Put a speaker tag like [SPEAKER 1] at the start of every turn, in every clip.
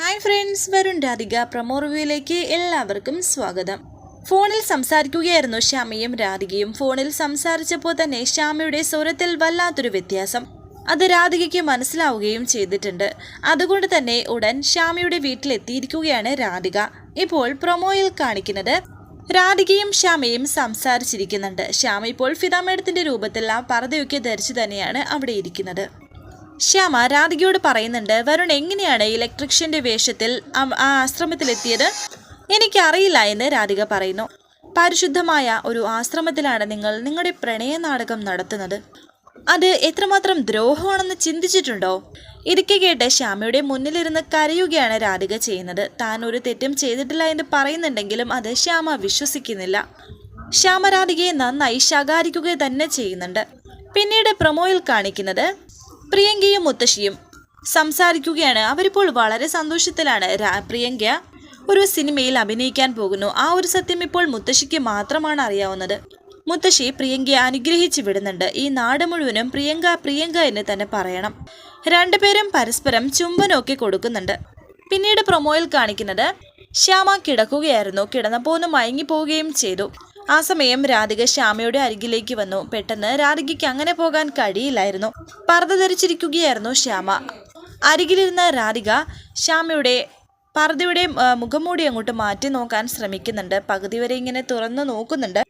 [SPEAKER 1] Hi friends Varun Radhika promo റിവ്യൂയിലേക്ക് എല്ലാവർക്കും സ്വാഗതം. ഫോണിൽ സംസാരിക്കുകയായിരുന്നു ശ്യാമയും രാധികയും. ഫോണിൽ സംസാരിച്ചപ്പോൾ തന്നെ ശ്യാമയുടെ സ്വരത്തിൽ വല്ലാത്തൊരു വ്യത്യാസം. അത് രാധികയ്ക്ക് മനസ്സിലാവുകയും ചെയ്തിട്ടുണ്ട്. അതുകൊണ്ട് തന്നെ ഉടൻ ശ്യാമയുടെ വീട്ടിലെത്തിയിരിക്കുകയാണ് രാധിക. ഇപ്പോൾ പ്രൊമോയിൽ കാണിക്കുന്നത് രാധികയും ശ്യാമയും സംസാരിച്ചിരിക്കുന്നുണ്ട്. ശ്യാമ ഇപ്പോൾ ഫിതാമേടത്തിന്റെ രൂപത്തിൽ ആ പർദ്ദയൊക്കെ ധരിച്ചു തന്നെയാണ് അവിടെ ഇരിക്കുന്നത്. ശ്യാമ രാധികയോട് പറയുന്നുണ്ട് വരുൺ എങ്ങനെയാണ് ഇലക്ട്രീഷ്യന്റെ വേഷത്തിൽ ആ- ആശ്രമത്തിലെത്തിയത്? എനിക്കറിയില്ല എന്ന് രാധിക പറയുന്നു. പരിശുദ്ധമായ ഒരു ആശ്രമത്തിലാണ് നിങ്ങൾ നിങ്ങളുടെ പ്രണയ നാടകം നടത്തുന്നത്. അത് എത്രമാത്രം ദ്രോഹമാണെന്ന് ചിന്തിച്ചിട്ടുണ്ടോ? ഇതൊക്കെ കേട്ട് ശ്യാമയുടെ മുന്നിലിരുന്ന് കരയുകയാണ് രാധിക ചെയ്യുന്നത്. താൻ ഒരു തെറ്റും ചെയ്തിട്ടില്ല എന്ന് പറയുന്നുണ്ടെങ്കിലും അത് ശ്യാമ വിശ്വസിക്കുന്നില്ല. ശ്യാമ രാധികയെ നന്നായി ശകാരിക്കുക തന്നെ ചെയ്യുന്നുണ്ട്. പിന്നീട് പ്രൊമോയിൽ കാണിക്കുന്നത് പ്രിയങ്കയും മുത്തശ്ശിയും സംസാരിക്കുകയാണ്. അവരിപ്പോൾ വളരെ സന്തോഷത്തിലാണ്. പ്രിയങ്ക ഒരു സിനിമയിൽ അഭിനയിക്കാൻ പോകുന്നു. ആ ഒരു സത്യം ഇപ്പോൾ മുത്തശ്ശിക്ക് മാത്രമാണ് അറിയാവുന്നത്. മുത്തശ്ശി പ്രിയങ്കയെ അനുഗ്രഹിച്ചു വിടുന്നുണ്ട്. ഈ നാട് മുഴുവനും പ്രിയങ്ക പ്രിയങ്ക എന്ന് തന്നെ പറയണം. രണ്ടുപേരും പരസ്പരം ചുംബനമൊക്കെ കൊടുക്കുന്നുണ്ട്. പിന്നീട് പ്രൊമോയിൽ കാണിക്കുന്നത് ശ്യാമ കിടക്കുകയായിരുന്നു. കിടന്നപ്പോൾ ഒന്ന് മയങ്ങിപ്പോവുകയും ചെയ്തു. ആ സമയം രാധിക ശ്യാമയുടെ അരികിലേക്ക് വന്നു. പെട്ടെന്ന് രാധികയ്ക്ക് അങ്ങനെ പോകാൻ കഴിയില്ലായിരുന്നു. പർദ്ദ ധരിച്ചിരിക്കുകയായിരുന്നു ശ്യാമ. അരികിലിരുന്ന രാധിക ശ്യാമയുടെ പർദ്ദയുടെ മുഖംമൂടി അങ്ങോട്ട് മാറ്റി നോക്കാൻ ശ്രമിക്കുന്നുണ്ട്. പകുതി വരെ ഇങ്ങനെ തുറന്നു നോക്കുന്നുണ്ട്.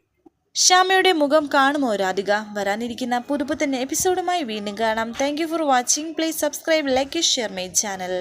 [SPEAKER 1] ശ്യാമയുടെ മുഖം കാണുമോ രാധിക? വരാനിരിക്കുന്ന പുതുപുത്തൻ എപ്പിസോഡുമായി വീണ്ടും കാണാം. Thank for watching please subscribe like share my channel